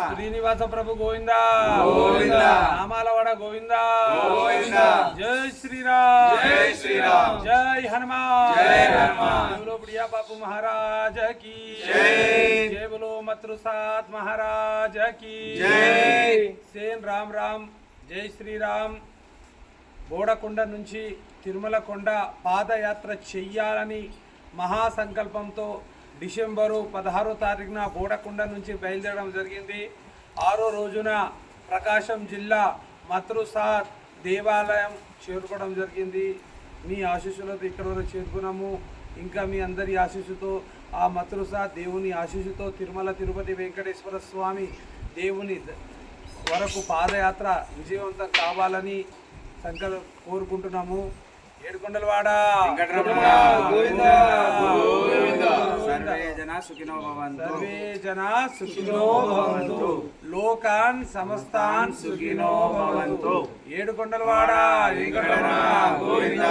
శ్రీనివాస ప్రభు గోవింద గోవింద. రామాలవాడ గోవింద గోవింద. జై శ్రీరామ్ జై శ్రీరామ్. జై హనుమాన్ జై హనుమాన్. జై బోలో ప్రియా బాపు మహారాజ్ की జై. బోలో మతృసాత్ మహారాజ్ की జై. సేన్ రామ్ రామ్ జై శ్రీరామ్ బోడకొండ నుంచి తిరుమల కొండ పాదయాత్ర చెయ్యాలని మహాసంకల్పంతో డిసెంబరు పదహారో తారీఖున బోడకొండ నుంచి బయలుదేరడం జరిగింది. ఆరో రోజున ప్రకాశం జిల్లా మత్రుసాత్ దేవాలయం చేరుకోవడం జరిగింది. మీ ఆశీస్సులతో ఇక్కడ వరకు చేరుకున్నాము. ఇంకా మీ అందరి ఆశీస్సుతో ఆ మత్రుసాత్ దేవుని ఆశీస్సుతో తిరుమల తిరుపతి వెంకటేశ్వర స్వామి దేవుని వరకు పాదయాత్ర విజయవంతం కావాలని సంకల్ప కోరుకుంటున్నాము. ఏడుకొండలవాడ. జన సుఖినో భవంతు. సర్వే జనా సుఖినో భవంతు. లోకాన్ సమస్తాన్ సుఖినో భవంతు. ఏడుకొండలవాడ వెంకటరమణ గోవింద